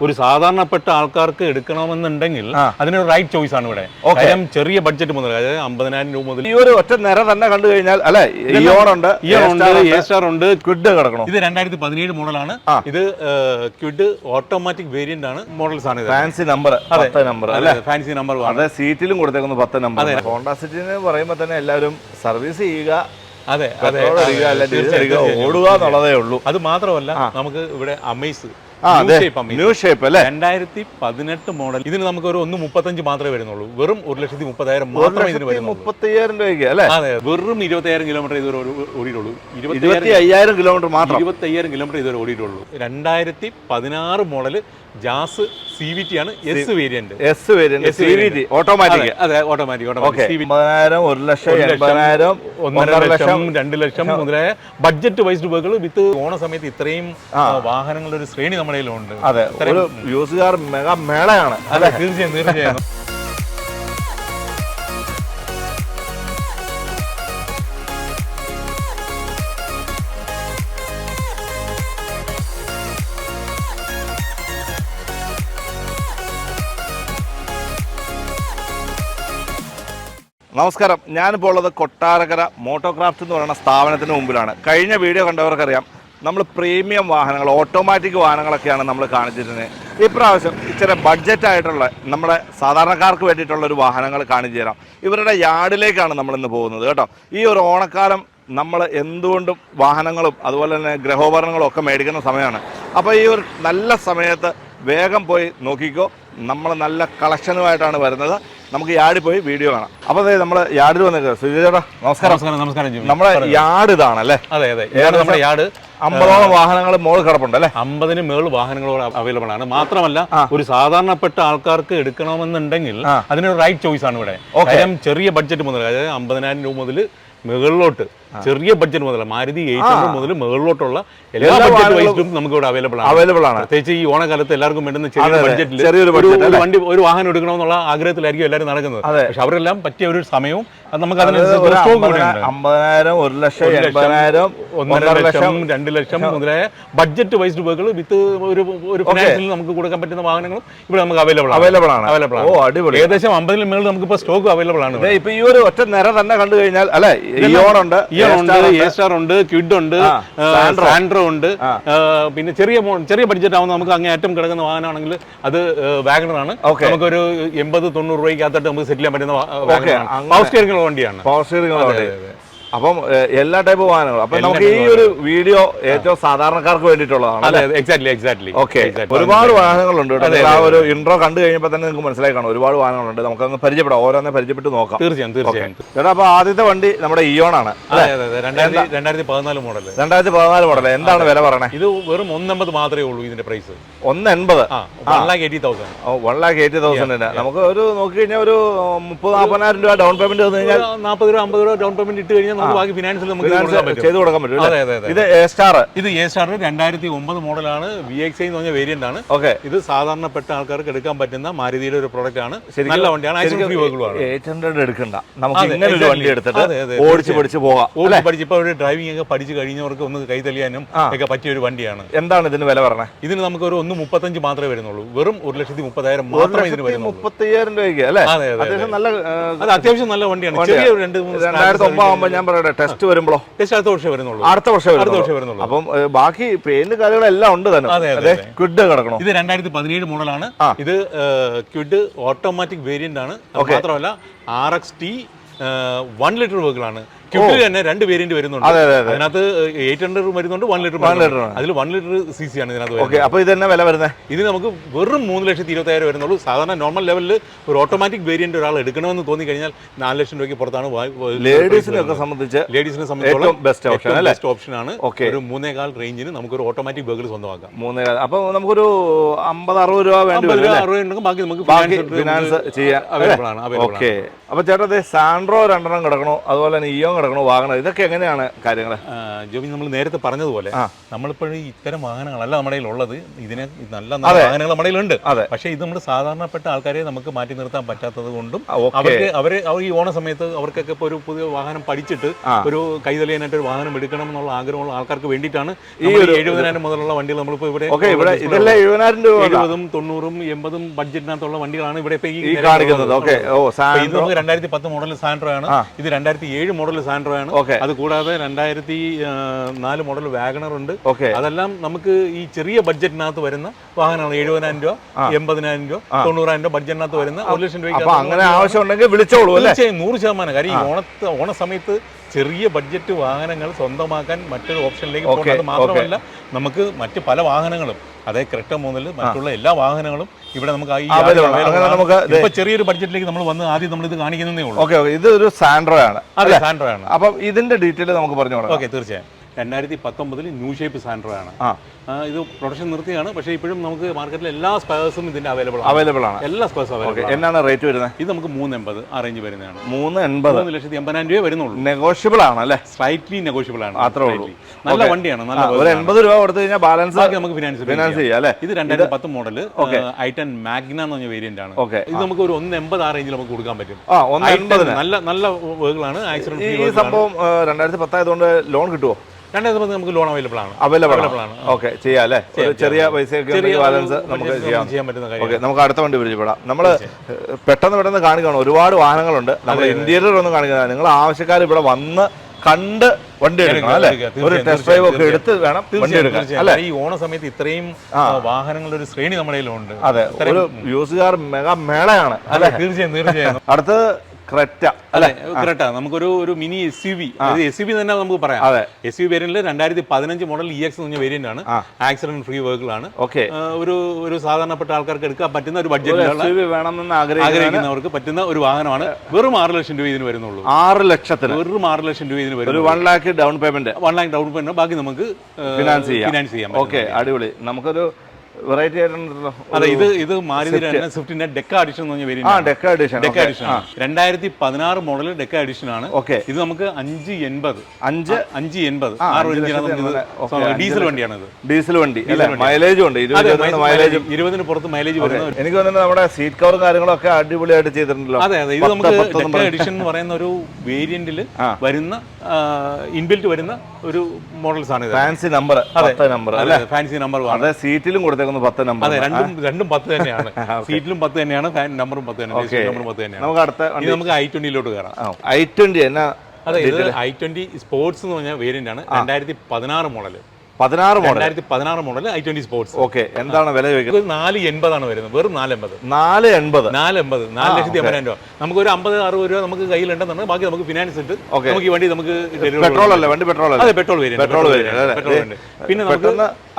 ഒരു സാധാരണപ്പെട്ട ആൾക്കാർക്ക് എടുക്കണമെന്നുണ്ടെങ്കിൽ അതിനൊരു റൈറ്റ് ചോയ്സ് ആണ് ഇവിടെ. കാര്യം ചെറിയ ബഡ്ജറ്റ് മുതൽ അതായത് അമ്പതിനായിരം രൂപ മുതൽ ഈ ഒരു ഒറ്റ നിര തന്നെ കണ്ടു കഴിഞ്ഞാൽ അല്ലെ? ഇയോണുണ്ട് ഉണ്ട് ഇയർ ഉണ്ട് എ സ്റ്റാർ ഉണ്ട് ക്വിഡ് കിടക്കണം. ഇത് രണ്ടായിരത്തി പതിനേഴ് മോഡലാണ് ഇത് ക്വിഡ് ഓട്ടോമാറ്റിക് വേരിയന്റ് ആണ് മോഡൽസ് ആണ് ഫാൻസി നമ്പർ പത്ത് നമ്പർ അല്ലെ? ഫാൻസി നമ്പർ അതെ സീറ്റിലും കൊടുത്തേക്കുന്നു പത്ത് നമ്പർ ഹോണ്ട സിറ്റിന്ന് പറയുമ്പോൾ തന്നെ എല്ലാവരും സർവീസ് ചെയ്യുക അതെ അതെ. ഓടുക എന്നുള്ളതേ ഉള്ളൂ. അത് മാത്രമല്ല നമുക്ക് ഇവിടെ അമേസ് ന്യൂ ഷേപ്പ് അല്ലേ? രണ്ടായിരത്തി പതിനെട്ട് മോഡൽ ഇതിന് നമുക്ക് ഒരു ഒന്ന് മുപ്പത്തഞ്ച് മാത്രമേ വരുന്നുള്ളൂ. വെറും ഒരു ലക്ഷത്തി മുപ്പതായിരം മാത്രമേ ഇതിന് വരുന്നുള്ളൂ. മുപ്പത്തയ്യായിരം രൂപയ്ക്ക് അല്ലേ? അതെ വെറും ഇരുപത്തയ്യായിരം കിലോമീറ്റർ ഇതുവരെ ഓടി- ഓടിയിട്ടുള്ളൂ. ഇരുപത്തി അയ്യായിരം കിലോമീറ്റർ മാത്രം. ഇരുപത്തയ്യായിരം കിലോമീറ്റർ ഇതുവരെ ഓടിയിട്ടുള്ളൂ. രണ്ടായിരത്തി പതിനാറ് model Jazz C V T ആണ് S variant S variant C V T automatic അതെ ഓട്ടോമാറ്റിക് ഓട്ടോമാറ്റിക് അമ്പതിനായിരം ഒരു ലക്ഷം എൺപതിനായിരം ഒന്നര ലക്ഷം രണ്ട് ലക്ഷം മുതലായ ബഡ്ജറ്റ് വൈസ്ഡ് ബൈക്കുകൾ വിത്ത് ഓണ സമയത്ത് ഇത്രയും വാഹനങ്ങളുടെ ഒരു ശ്രേണി നമ്മുടെ കയ്യിലുണ്ട്. അതെ ഒരു യൂസുകാർ മെഗാ മേളയാണ്. അതെ തീർച്ചയായും തീർച്ചയായും. നമസ്കാരം. ഞാനിപ്പോൾ ഉള്ളത് കൊട്ടാരക്കര മോട്ടോക്രാഫ്റ്റ് എന്ന് പറയുന്ന സ്ഥാപനത്തിന് മുമ്പിലാണ്. കഴിഞ്ഞ വീഡിയോ കണ്ടവർക്കറിയാം. നമ്മൾ പ്രീമിയം വാഹനങ്ങൾ ഓട്ടോമാറ്റിക് വാഹനങ്ങളൊക്കെയാണ് നമ്മൾ കാണിച്ചിരുന്നത് ഇപ്രാവശ്യം ഇച്ചിരി ബഡ്ജറ്റായിട്ടുള്ള നമ്മുടെ സാധാരണക്കാർക്ക് വേണ്ടിയിട്ടുള്ള ഒരു വാഹനങ്ങൾ കാണിച്ചു തരാം. ഇവരുടെ യാർഡിലേക്കാണ് നമ്മൾ ഇന്ന് പോകുന്നത് കേട്ടോ. ഈ ഒരു ഓണക്കാലം നമ്മൾ എന്തുകൊണ്ടും വാഹനങ്ങളും അതുപോലെ തന്നെ ഗ്രഹോപകരണങ്ങളും ഒക്കെ മേടിക്കുന്ന സമയമാണ്. അപ്പോൾ ഈ ഒരു നല്ല സമയത്ത് വേഗം പോയി നോക്കിക്കോ. നമ്മൾ നല്ല കളക്ഷനുമായിട്ടാണ് വരുന്നത്. നമുക്ക് യാർഡിൽ പോയി വീഡിയോ കാണാം. അപ്പൊ അതെ നമ്മൾ യാർഡിൽ വന്നേക്കുക സുജി ചേട്ടാ നമസ്കാരം. നമസ്കാരം നമസ്കാരം. നമ്മുടെ യാർഡ് ഇതാണല്ലേ? അതെ അതെ. ഇതാണ് നമ്മുടെ യാർഡ്. അമ്പതോളം വാഹനങ്ങൾ മോൾ കിടപ്പുണ്ട് അല്ലേ അമ്പതിന് മേൾ വാഹനങ്ങൾ അവൈലബിൾ ആണ് മാത്രമല്ല ഒരു സാധാരണപ്പെട്ട ആൾക്കാർക്ക് എടുക്കണമെന്നുണ്ടെങ്കിൽ. അതിനൊരു റൈറ്റ് ചോയ്സ് ആണ് ഇവിടെ. ചെറിയ ബഡ്ജറ്റ് മുതൽ അതായത് അമ്പതിനായിരം രൂപ മുതൽ മുകളിലോട്ട് ചെറിയ ബഡ്ജറ്റ് മുതൽ മാരുതി എയ്റ്റ് ഹൺഡ്രഡ് മുതൽ മുകളിലോട്ടുള്ള എല്ലാ ബഡ്ജറ്റ് വൈസിലും നമുക്ക് ഇവിടെ അവൈലബിൾ ആണ്. അവൈലബിൾ ആണ്. പ്രത്യേകിച്ച് ഈ ഓണക്കാലത്ത് എല്ലാവർക്കും വേണ്ടുന്ന ചെറിയ ബഡ്ജറ്റിൽ ചെറിയൊരു വണ്ടി ഒരു വാഹനം എടുക്കണമെന്നുള്ള ആഗ്രഹത്തിലായിരിക്കും എല്ലാവരും നടക്കുന്നത്. പക്ഷെ അവരെല്ലാം പറ്റിയ ഒരു സമയവും അത് നമുക്ക് അമ്പതിനായിരം- ഒരു ലക്ഷം എൺപതിനായിരം ഒന്നര ലക്ഷം രണ്ട് ലക്ഷം മുതലായ ബഡ്ജറ്റ് വൈസ്ഡ് ബൈക്കുകൾ വിത്ത് ഒരു ഒരു ഫിനാൻസിൽ നമുക്ക് കൊടുക്കാൻ പറ്റുന്ന വാഹനങ്ങളും ഇവിടെ നമുക്ക് അവൈലബിൾ ആണ്. അവൈലബിൾ ആണ്. അവൈലബിൾ ഓ അടിപൊളി. ഏകദേശം അമ്പതിന് മേളിൽ നമുക്ക് ഇപ്പൊ സ്റ്റോക്ക് അവൈലബിൾ ആണ് ഇപ്പൊ ഈ ഒരു ഒറ്റ നിര തന്നെ കണ്ടു കഴിഞ്ഞാൽ അല്ലെ? ഈ ഉണ്ട് ഇയർ ഉണ്ട് എ സ്റ്റാർ ഉണ്ട് ക്വിഡ് ഉണ്ട് സാൻഡ്രോ ഉണ്ട്. പിന്നെ ചെറിയ ചെറിയ ബഡ്ജറ്റ് ആവുമ്പോൾ നമുക്ക് അങ്ങേ ഏറ്റവും കിടക്കുന്ന വാഹനമാണെങ്കിൽ അത് Okay. നമുക്കൊരു എൺപത് തൊണ്ണൂറ് രൂപയ്ക്കകത്തോട്ട് നമുക്ക് സെറ്റിൽ ചെയ്യാൻ പറ്റുന്ന പവർ സ്റ്റിയറിംഗ് വണ്ടിയാണ്. Power steering. അപ്പം എല്ലാ ടൈപ്പ് വാഹനങ്ങളും. അപ്പൊ നമുക്ക് ഈ ഒരു വീഡിയോ ഏറ്റവും സാധാരണക്കാർക്ക് വേണ്ടിയിട്ടുള്ളതാണ് എക്സാക്ട്ലി എക്സാക്ട്ലി ഓക്കെ ഒരുപാട് വാഹനങ്ങളുണ്ട് കേട്ടോ. ആ ഒരു ഇൻട്രോ കണ്ടു കഴിഞ്ഞപ്പോൾ തന്നെ നിങ്ങൾക്ക് മനസ്സിലായി കാണും. ഒരുപാട് വാഹനങ്ങളുണ്ട്. നമുക്ക് അങ്ങ് പരിചയപ്പെടാം. ഓരോന്നെ പരിചയപ്പെട്ട് നോക്കാം. തീർച്ചയായും തീർച്ചയായും. ചേട്ടാ അപ്പൊ ആദ്യത്തെ വണ്ടി നമ്മുടെ ഇയോൺ ആണ്. രണ്ടായിരത്തി പതിനാല് മോഡൽ രണ്ടായിരത്തി പതിനാല് മോഡൽ എന്താണ് വില പറയണേ? ഇത് വെറും ഒന്നമ്പത് മാത്രമേ ഉള്ളൂ ഇതിന്റെ പ്രൈസ് ഒന്ന് എൺപത് one lakh eighty thousand one lakh eighty തൗസൻഡിന് നമുക്ക് ഒരു നോക്കി കഴിഞ്ഞാൽ ഒരു മുപ്പത് നാൽപ്പതിനായിരം രൂപ ഡൗൺ പേയ്മെന്റ് തന്നു കഴിഞ്ഞാൽ നാൽപ്പത് രൂപ അമ്പത് രൂപ ഡൗൺ പേയ്മെന്റ് ഇട്ട് കഴിഞ്ഞാൽ നമുക്ക് ബാക്കി ഫിനാൻസിൽ നമുക്ക് ചെയ്ത് കൊടുക്കാൻ പറ്റും അതെ അതെ അതെ. ഇത് എ സ്റ്റാർ ഇത് എ സ്റ്റാർ രണ്ടായിരത്തി ഒമ്പത് മോഡലാണ് വി എക്സ് എന്ന് പറഞ്ഞ വേരിയന്റ് ആണ്. ഓക്കെ ഇത് സാധാരണപ്പെട്ട ആൾക്കാർക്ക് എടുക്കാൻ പറ്റുന്ന മാരുതിയുടെ ഒരു പ്രോഡക്റ്റ് ആണ്. നല്ല വണ്ടിയാണ്. എയ്റ്റ് ഹൺഡ്രഡ് എടുക്കണ്ട. നമുക്ക് ഇങ്ങനെ ഒരു വണ്ടി എടുത്തിട്ട് ഓടിച്ച് പഠിച്ച് പോകാം ഓടിച്ച് പഠിച്ച് ഇപ്പൊ ഒരു ഡ്രൈവിംഗ് ഒക്കെ പഠിച്ച് കഴിഞ്ഞവർക്ക് ഒന്ന് കൈ തെളിയാനും ഒക്കെ പറ്റിയ ഒരു വണ്ടിയാണ്. എന്താണ് ഇതിന് വില പറഞ്ഞത് ഇതിന് നമുക്ക് ഒരു ഒന്ന് മുപ്പത്തഞ്ച് മാത്രമേ വരുന്നുള്ളൂ. വെറും ഒരു ലക്ഷത്തി മുപ്പതായിരം മാത്രമേ ഇതിന് വരുന്നുള്ളൂ. മുപ്പത്തയ്യായിരം രൂപയ്ക്ക് അല്ലേ? അതെ അതെ അത്യാവശ്യം നല്ല വണ്ടിയാണ്. ചെറിയ രണ്ട് രണ്ടായിരത്തി ഒമ്പത് ഞാൻ പറയട്ടെ ടെസ്റ്റ് വരുമ്പോഴോ ടെസ്റ്റ് അടുത്ത വർഷം വരുന്നുള്ളൂ. അടുത്ത വർഷം അടുത്ത വർഷം വരുന്നുള്ളൂ. അപ്പം ബാക്കി പെയിന്റ് കാര്യങ്ങളെല്ലാം ഉണ്ട് തന്നെ. അതെ. ക്വിഡ് കിടക്കണം? ഇത് രണ്ടായിരത്തി പതിനേഴ് മോഡലാണ്. ഇത് ക്വിഡ് ഓട്ടോമാറ്റിക് വേരിയന്റ് ആണ്. മാത്രമല്ല R X T one litre വെഹിക്കിളാണ് ക്വിഡിൽ തന്നെ രണ്ട് വേരിയന്റ് വരുന്നുണ്ട്. അതെ, അതെ, അതെ. അതിനകത്ത് എയ്റ്റ് ഹൺഡ്രഡ് വരുന്നുണ്ട് വൺ ലിറ്റർ അതിൽ വൺ ലിറ്റർ സി സി ആണ് ഇതിനകത്ത് ഓക്കെ അപ്പോൾ അപ്പൊ ഇത് തന്നെ വില വരുന്നത് ഇത് നമുക്ക് വെറും മൂന്ന് ലക്ഷത്തി ഇരുപത്തായിരം വരുന്നുള്ളൂ. സാധാരണ നോർമൽ ലെവലിൽ ഒരു ഓട്ടോമാറ്റിക് വേരിയന്റ് ഒരാൾ എടുക്കണമെന്ന് തോന്നി കഴിഞ്ഞാൽ നാല് ലക്ഷം രൂപയ്ക്ക് പുറത്താണ് ലേഡീസിനൊക്കെ സംബന്ധിച്ച് ലേഡീസിനെ സംബന്ധിച്ചോളം ബെസ്റ്റ് ഓപ്ഷൻ? ബെസ്റ്റ് ഓപ്ഷൻ ആണ്. ഒരു മൂന്നേകാൽ റേഞ്ചിന് നമുക്കൊരു ഓട്ടോമാറ്റിക് വെഹിക്കിൾ സ്വന്തമാക്കാം. മൂന്നേകാൽ. അപ്പോൾ നമുക്കൊരു അമ്പത് അറുപത് രൂപ വേണ്ടി വരും? അറുപത് ബാക്കി നമുക്ക് ഫിനാൻസ് ചെയ്യാം അവൈലബിൾ ആണ് ഓക്കെ. അപ്പോൾ ചേട്ടാ സാൻഡ്രോ രണ്ടെണ്ണം കിടക്കണോ. അതുപോലെ തന്നെ ഇയോ കിടക്കണു വാഹനം ഇതൊക്കെ എങ്ങനെയാണ് കാര്യങ്ങൾ ജോബി നമ്മൾ നേരത്തെ പറഞ്ഞതുപോലെ. നമ്മളിപ്പോഴും ഇത്തരം വാഹനങ്ങളല്ല നമ്മുടെ ഉള്ളത് ഇതിനെ നല്ല നല്ല വാഹനങ്ങൾ നമ്മുടെ ഉണ്ട് പക്ഷേ ഇത് നമ്മൾ സാധാരണപ്പെട്ട ആൾക്കാരെ നമുക്ക് മാറ്റി നിർത്താൻ പറ്റാത്തത് കൊണ്ടും അവർക്ക് അവർ അവർ ഈ ഓണ സമയത്ത് അവർക്കൊക്കെ ഇപ്പോൾ ഒരു പുതിയ വാഹനം പഠിച്ചിട്ട് ഒരു കൈതലിയാനായിട്ട് ഒരു വാഹനം എടുക്കണം എന്നുള്ള ആഗ്രഹമുള്ള ആൾക്കാർക്ക് വേണ്ടിയിട്ടാണ് ഈ ഒരു- എഴുപതിനായിരം മുതലുള്ള വണ്ടികൾ നമ്മളിപ്പോൾ ഇവിടെ ഓക്കെ ഇവിടെ ഇതെല്ലാം എഴുപതിനായിരം രൂപ എഴുപതും തൊണ്ണൂറും എൺപതും ബഡ്ജറ്റിനകത്തുള്ള വണ്ടികളാണ് ഇവിടെ ഇപ്പോൾ ഈ കാണിക്കുന്നത്. ഓക്കെ. രണ്ടായിരത്തി പത്ത് മോഡൽ സാൻഡ്രോ ആണ്. ഇത് രണ്ടായിരത്തി ഏഴ് മോഡൽ സാൻഡ്രോ ആണ് ഓക്കെ. അത് കൂടാതെ രണ്ടായിരത്തി നാല് മോഡൽ വാഗണർ ഉണ്ട് ഓക്കെ. അതെല്ലാം നമുക്ക് ഈ ചെറിയ ബഡ്ജറ്റിനകത്ത് വരുന്ന വാഹനമാണ് എഴുപതിനായിരം രൂപ എൺപതിനായിരം രൂപ തൊണ്ണൂറായിരം രൂപ ബഡ്ജറ്റിനകത്ത് വരുന്ന ഒരു ലക്ഷം രൂപ അങ്ങനെ ആവശ്യമുണ്ടെങ്കിൽ വിളിച്ചോളൂ തീർച്ചയായും നൂറ് ശതമാനം. കാര്യം ഈ ഓണത്ത് ഓണ സമയത്ത് ചെറിയ ബഡ്ജറ്റ് വാഹനങ്ങൾ സ്വന്തമാക്കാൻ മറ്റൊരു ഓപ്ഷനിലേക്ക് പോകുന്നത് മാത്രമല്ല നമുക്ക് മറ്റ് പല വാഹനങ്ങളും അതായത് ക്രെറ്റ മുതൽ മറ്റുള്ള എല്ലാ വാഹനങ്ങളും ഇവിടെ നമുക്ക് ഈ Available അങ്ങനെ നമുക്ക് ഇപ്പൊ ചെറിയൊരു ബഡ്ജറ്റിലേക്ക് നമ്മൾ വന്ന് ആദ്യം നമ്മൾ ഇത് കാണിക്കുന്നതേ ഉള്ളൂ. Okay okay. ഇത് ഒരു സാൻഡ്രോ ആണ് അതെ സാൻഡ്രോ ആണ് അപ്പം ഇതിന്റെ ഡീറ്റെയിൽ നമുക്ക് പറഞ്ഞു കൊടുക്കാം. ഓക്കെ തീർച്ചയായും. രണ്ടായിരത്തി പത്തൊമ്പതിൽ ന്യൂ ഷേപ്പ് സാൻഡ്രോ ആണ് ആ, ഇത് പ്രൊഡക്ഷൻ നിർത്തിയാണ്. പക്ഷേ ഇപ്പോഴും നമുക്ക് മാർക്കറ്റിൽ എല്ലാ സ്പേഴ്സും ഇതിന്റെ അവൈലബിൾ അവൈലബിൾ ആണ്. എല്ലാ സ്പേഴ്സും അവൈലബിൾ എന്നാണ് റേറ്റ് വരുന്നത്? ഇത് നമുക്ക് മൂന്ന് എൺപത് ആ റേഞ്ച് വരുന്നതാണ്. മൂന്ന് എൺപത്. മൂന്ന് ലക്ഷത്തി എൺപതിനായിരം രൂപ വരുന്നുള്ളൂ. നെഗോഷ്യബിൾ ആണ് അല്ലേ? സ്ലൈറ്റ്ലി നെഗോഷ്യബിൾ ആണ്. അത്രേ ഉള്ളൂ. നല്ല വണ്ടിയാണ് നല്ല ഒരു എൺപത് രൂപ കൊടുത്തു കഴിഞ്ഞാൽ ബാലൻസ് ആക്കി നമുക്ക് ഫിനാൻസ് ഫിനാൻസ് ചെയ്യാം. അല്ലേ? ഇത് രണ്ടായിരത്തി പത്ത് മോഡൽ ഐ ടെൻ മാഗ്ന എന്ന് പറഞ്ഞ വേരിയന്റ് ആണ്. ഓക്കെ ഇത് നമുക്ക് ഒരു ഒന്ന് എൺപത് ആ റേഞ്ചിൽ നമുക്ക് കൊടുക്കാൻ പറ്റും. ആ ഒന്ന് i10 നല്ല നല്ല വേഗങ്ങളാണ് ആക്സിഡന്റ് ഈ സംഭവം രണ്ടായിരത്തി പത്തായതുകൊണ്ട് ലോൺ കിട്ടുമോ രണ്ടായിരത്തി പത്ത് നമുക്ക് ലോൺ അവൈലബിൾ ആണ്. അവൈലബിൾ ആണ്. ഓക്കെ ചെയ്യാം അല്ലേ? ചെറിയ പൈസയൊക്കെ ബാലൻസ് നമുക്ക് ചെയ്യാം. ചെയ്യാൻ പറ്റുന്ന ഓക്കെ നമുക്ക് അടുത്ത വണ്ടി പരിചയപ്പെടാം. നമ്മൾ പെട്ടെന്ന് പെട്ടെന്ന് കാണിക്കണം. ഒരുപാട് വാഹനങ്ങളുണ്ട്. നമ്മൾ ഇന്റീരിയർ ഒന്നും കാണിക്കുന്നത്. നിങ്ങൾ ആവശ്യക്കാർ ഇവിടെ വന്ന് കണ്ട് വണ്ടി എടുക്കണം അല്ലേ? ഒരു ടെസ്റ്റ് ഡ്രൈവ് ഒക്കെ എടുത്ത് വേണം വണ്ടി എടുക്കാൻ. അല്ലേ? ഈ ഓണ സമയത്ത് ഇത്രയും വാഹനങ്ങളുടെ ഒരു ശ്രേണി നമ്മുടെ ഉണ്ട് അതെ ഒരു യൂസുകാർ മെഗാ മേളയാണ് അല്ലെ? തീർച്ചയായും തീർച്ചയായും. അടുത്ത് ക്രെറ്റ അല്ലെ? നമുക്കൊരു ഒരു mini S U V S U V തന്നെ നമുക്ക് പറയാം. അതെ. എസ് യു വേരിയന്റിൽ രണ്ടായിരത്തി പതിനഞ്ച് മോഡൽ ഇ എക്സ് എന്ന് വേരിയന്റ് ആണ്. ആക്സിഡന്റ് ഫ്രീ വെഹിക്കിൾ ആണ്. ഓക്കെ. ഒരു ഒരു സാധാരണപ്പെട്ട ആൾക്കാർക്ക് എടുക്കാൻ പറ്റുന്ന ഒരു ബഡ്ജറ്റ് വേണമെന്ന് ആഗ്രഹിക്കുന്ന ആഗ്രഹിക്കുന്നവർക്ക് പറ്റുന്ന ഒരു വാഹനമാണ്. വെറും ആറ് ലക്ഷം രൂപ ഇതിന് വരുന്നുള്ളൂ. ആറ് ലക്ഷത്തിന്. വെറും ആറ് ലക്ഷം രൂപ ഇതിന് ഒരു വരും one lakh down payment one lakh down payment ബാക്കി നമുക്ക് ഫിനാൻസ് ചെയ്യാം. ഫിനാൻസ് ചെയ്യാം ഓക്കെ അടിപൊളി. നമുക്കൊരു വെറൈറ്റി ആയിട്ടുണ്ടല്ലോ അതെ ഇത് ഇത് മാരുതി സ്വിഫ്റ്റിന്റെ ഡെക്ക അഡിഷൻ എന്ന് പറഞ്ഞ വേരിയന്റ് ഡെക്ക അഡിഷൻ രണ്ടായിരത്തി പതിനാറ് മോഡൽ ഡെക്ക അഡിഷൻ ആണ്. ഓക്കെ ഇത് നമുക്ക് അഞ്ച് എൺപത്. അഞ്ച്? അഞ്ച് എൺപത്. ഡീസൽ വണ്ടിയാണ് ഇത് ഡീസൽ വണ്ടി മൈലേജും ഉണ്ട് മൈലേജ് അതെ ഇരുപതിന് പുറത്ത് മൈലേജ് വരുന്നത് എനിക്ക് തോന്നുന്നത് നമ്മുടെ സീറ്റ് കവറും കാര്യങ്ങളൊക്കെ അടിപൊളിയായിട്ട് ചെയ്തിട്ടുണ്ടല്ലോ. അതെ അതെ. ഇത് നമുക്ക് ഡെക്ക അഡിഷൻ എന്ന് പറയുന്ന ഒരു വേരിയന്റിൽ വരുന്ന ഇൻബിൽറ്റ് വരുന്ന ഒരു മോഡൽസ് ആണ് ഫാൻസി നമ്പർ പത്ത് നമ്പർ അല്ലേ? ഫാൻസി നമ്പർ അതെ സീറ്റിലും കൊടുത്തേക്കുന്നു പത്ത് നമ്പർ അതെ രണ്ടും രണ്ടും പത്ത് തന്നെയാണ്. സീറ്റിലും പത്ത് തന്നെയാണ് ഫാൻ നമ്പറും പത്ത് തന്നെയാണ് നമ്പറും പത്ത് തന്നെയാണ്. നമുക്ക് അടുത്ത നമുക്ക് ഐ ട്വന്റിയിലോട്ട് കയറാം. ഐ ട്വന്റി എന്നാ അതെ ഇത് ഐ ട്വന്റി സ്പോർട്സ് എന്ന് പറഞ്ഞ വേരിയന്റ് ആണ്. രണ്ടായിരത്തി പതിനാറ് മോഡൽ പതിനാറ് മോഡൽ. രണ്ടായിരത്തി പതിനാറ് model I twenty sports okay എന്താണ് വില ചോദിക്കുന്നത്? നാല് എൺപതാണ് വരുന്നത്. വെറും നാല് എൺപത്. നാല് എൺപത്. നാല് എൺപത്. നാല് ലക്ഷത്തി എൺപതിനായിരം രൂപ. നമുക്ക് ഒരു അമ്പത് അറുപത് രൂപ നമുക്ക് കയ്യിലുണ്ടെന്നുണ്ടെങ്കിൽ ബാക്കി നമുക്ക് ഫിനാൻസ് ഉണ്ട് ഓക്കെ. നമുക്ക് ഈ വണ്ടി നമുക്ക് പെട്രോൾ അല്ല? വണ്ടി പെട്രോൾ അല്ല? അതെ പെട്രോൾ വരും പെട്രോൾ അല്ലേ? പിന്നെ നമുക്ക്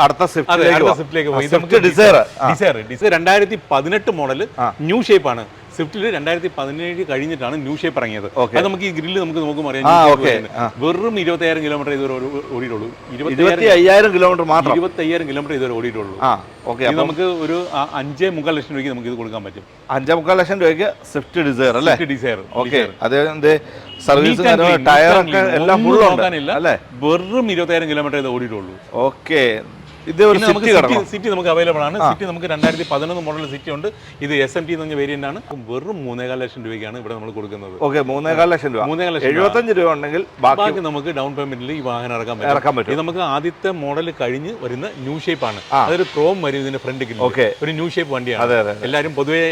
അടുത്ത സ്വിഫ്റ്റിലേക്ക് പോയി ഡിസൈർ ഡിസൈർ ഡിസൈർ രണ്ടായിരത്തി പതിനെട്ട് മോഡൽ ന്യൂ ഷേപ്പ് ആണ്. സ്വിഫ്റ്റിൽ രണ്ടായിരത്തി പതിനേഴ് കഴിഞ്ഞിട്ടാണ് ന്യൂ ഷേപ്പ് ഇറങ്ങിയത്. അത് നമുക്ക് ഈ ഗ്രില്ല് നമുക്ക് നോക്കുമ്പോൾ അറിയാം. വെറും ഇരുപത്തയ്യായിരം കിലോമീറ്റർ ഇതുവരെ ഓടി- ഓടിയിട്ടുള്ളൂ. ഇരുപത്തി ഇരുപത്തി അയ്യായിരം കിലോമീറ്റർ മാത്രം? ഇരുപത്തയ്യായിരം കിലോമീറ്റർ ഇതുവരെ ഓടിയിട്ടുള്ളൂ. ഓക്കെ. നമുക്ക് ഒരു അഞ്ചേ മുക്കാൽ ലക്ഷം രൂപയ്ക്ക് നമുക്ക് ഇത് കൊടുക്കാൻ പറ്റും. അഞ്ചേ മുക്കാൽ ലക്ഷം രൂപയ്ക്ക് സ്വിഫ്റ്റ് ഡിസയർ അല്ലേ? Dzire okay. അതായത് സർവീസ് ടയറൊക്കെ എല്ലാം ഫുൾ അല്ലേ? വെറും ഇരുപത്തയ്യായിരം കിലോമീറ്റർ ഇത് ഓടിയിട്ടുള്ളൂ. ഓക്കെ. ഇത് ഒരു സിറ്റി സിറ്റി സിറ്റി നമുക്ക് അവൈലബിൾ ആണ്. സിറ്റി നമുക്ക് രണ്ടായിരത്തി പതിനൊന്ന് മോഡൽ സിറ്റി ഉണ്ട്. ഇത് എസ് എം ടി എന്ന് പറഞ്ഞ വേരിയന്റ് ആണ്. വെറും മൂന്നേകാൽ ലക്ഷം രൂപയ്ക്കാണ് ഇവിടെ നമ്മൾ കൊടുക്കുന്നത്. ഓക്കെ മൂന്നേകാൽ ലക്ഷം രൂപ. മൂന്നേകാൽ ലക്ഷം. എഴുപത്തഞ്ച് രൂപ ഉണ്ടെങ്കിൽ ബാക്കി നമുക്ക് ഡൗൺ പേയ്മെന്റിൽ ഈ വാഹനം ഇറക്കാൻ പറ്റും. ഇറക്കാൻ പറ്റും. ഇത് നമുക്ക് ആദ്യത്തെ മോഡൽ കഴിഞ്ഞ് വരുന്ന ന്യൂ ഷേപ്പ് ആണ്. അതൊരു ക്രോം വരും ഇതിന്റെ ഫ്രണ്ട് ഓക്കെ. ഒരു ന്യൂ ഷേപ്പ് വണ്ടിയാണ്. അതെ അതെ എല്ലാവരും പൊതുവേ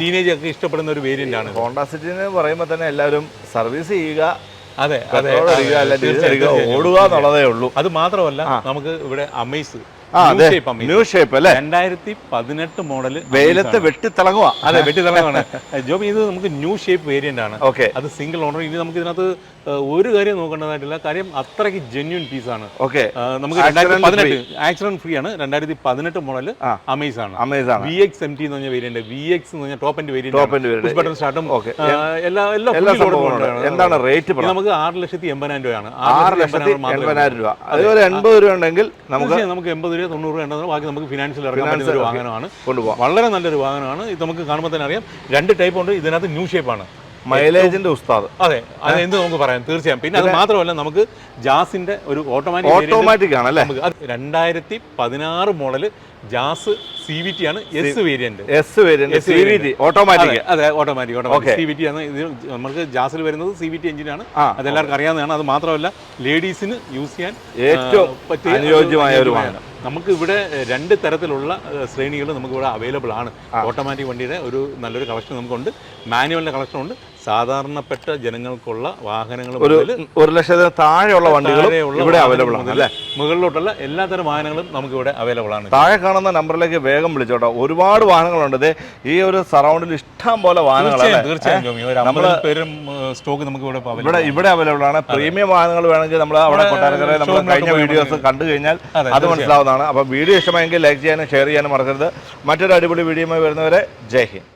ടീനേജ് ഒക്കെ ഇഷ്ടപ്പെടുന്ന ഒരു വേരിയന്റ് ആണ് ഹോണ്ട സിറ്റി എന്ന് പറയുമ്പോൾ തന്നെ എല്ലാവരും സർവീസ് ചെയ്യുക അതെ അതെ ഓടുക എന്നുള്ളതേ ഉള്ളൂ. അത് മാത്രമല്ല നമുക്ക് ഇവിടെ അമേസ് ന്യൂ ഷേപ്പ് അല്ലേ? രണ്ടായിരത്തി പതിനെട്ട് മോഡൽ വെയിലത്ത് വെട്ടിത്തിളങ്ങുക അതെ വെട്ടിത്തളമാണ് ജോബി ഇത് നമുക്ക് ന്യൂ ഷേപ്പ് വേരിയന്റ് ആണ്. ഓക്കെ അത് സിംഗിൾ ഓണർ ഇനി നമുക്ക് ഇതിനകത്ത് ഒരു കാര്യം നോക്കേണ്ടതായിട്ടില്ല. കാര്യം അത്രയ്ക്ക് ജെന്യൂൻ ആണ്. ഓക്കെ നമുക്ക് രണ്ടായിരത്തി പതിനെട്ട് ആക്സിഡന്റ് ഫ്രീ ആണ്. രണ്ടായിരത്തി പതിനെട്ട് മോഡൽ. അമേസ് ആണ്. അമേസാണ് വി എക്സ് എം ടി എന്ന് പറഞ്ഞ വേരിയന്റ് വി എക്സ് എന്ന് പറഞ്ഞ top end variant end variant. Button സ്റ്റാർട്ടും Okay. എല്ലാ എല്ലാ ആണ്. എന്താണ് റേറ്റ് നമുക്ക് ആറ് ലക്ഷത്തി എൺപതിനായിരം രൂപയാണ്. ആറ് ലക്ഷത്തി എൺപതിനായിരം രൂപ അത് എൺപത് രൂപ ഉണ്ടെങ്കിൽ നമുക്ക് നമുക്ക് എൺപത് രൂപ തൊണ്ണൂറ് രൂപ ബാക്കി നമുക്ക് ഫിനാൻഷ്യൽ ഇറങ്ങാൻ പറ്റുന്ന ഒരു വാഹനമാണ്. കൊണ്ടുപോകാം വളരെ നല്ലൊരു വാഹനമാണ്. ഇത് നമുക്ക് കാണുമ്പോൾ തന്നെ അറിയാം. രണ്ട് ടൈപ്പ് ഉണ്ട്. ഇതിനകത്ത് ന്യൂ ഷേപ്പ് ആണ്. മൈലേജിന്റെ ഉസ്താദ്. അതെ. അത് എന്ത് നമുക്ക് പറയാം? തീർച്ചയായും. പിന്നെ അത് മാത്രമല്ല നമുക്ക് ജാസിന്റെ ഒരു ഓട്ടോമാറ്റിക് ഓട്ടോമാറ്റിക് ആണ് അല്ലേ രണ്ടായിരത്തി പതിനാറ് model Jazz C V T ആണ് S variant S variant C V T automatic അതെ automatic automatic C V T ആണ് ഇത് നമുക്ക് ജാസിൽ വരുന്നത് സി വി ടി എഞ്ചിനാണ് ആണ്. അതെല്ലാവർക്കും അറിയാവുന്നതാണ്. അത് മാത്രമല്ല ലേഡീസിന് യൂസ് ചെയ്യാൻ ഏറ്റവും പറ്റിയ അനുയോജ്യമായ ഒരു വാഹനം. നമുക്ക് ഇവിടെ രണ്ട് തരത്തിലുള്ള ശ്രേണികൾ നമുക്ക് ഇവിടെ അവൈലബിൾ ആണ്. ഓട്ടോമാറ്റിക് വണ്ടിയുടെ ഒരു നല്ലൊരു കളക്ഷൻ നമുക്കുണ്ട്. മാനുവലിന്റെ കളക്ഷൻ ഉണ്ട്. സാധാരണപ്പെട്ട ജനങ്ങൾക്കുള്ള വാഹനങ്ങൾ ഒരു ലക്ഷത്തിന് താഴെയുള്ള വണ്ടികൾ ഇവിടെ അവൈലബിൾ ആണ് അല്ലേ? മുകളിലോട്ടുള്ള എല്ലാത്തരം വാഹനങ്ങളും നമുക്ക് ഇവിടെ അവൈലബിൾ ആണ്. താഴെ കാണുന്ന നമ്പറിലേക്ക് വേഗം വിളിച്ചോട്ടോ. ഒരുപാട് വാഹനങ്ങളുണ്ട്. ഇതേ ഈ ഒരു സറൗണ്ടിൽ ഇഷ്ടം പോലെ വാഹനങ്ങളാണ് തീർച്ചയായും സ്റ്റോക്ക് നമുക്ക് ഇവിടെ ഇവിടെ ഇവിടെ അവൈലബിൾ ആണ്. പ്രീമിയം വാഹനങ്ങൾ വേണമെങ്കിൽ നമ്മൾ അവിടെ കൊട്ടാരക്കര നമ്മൾ കഴിഞ്ഞ വീഡിയോസ് കണ്ടു കഴിഞ്ഞാൽ അത്. മനസ്സിലാവുന്നതാണ്. അപ്പോൾ വീഡിയോ ഇഷ്ടമായെങ്കിൽ ലൈക്ക് ചെയ്യാനും ഷെയർ ചെയ്യാനും മറക്കരുത്. മറ്റൊരു അടിപൊളി വീഡിയോയുമായി വരുന്നവരെ ജയ് ഹിന്ദ്.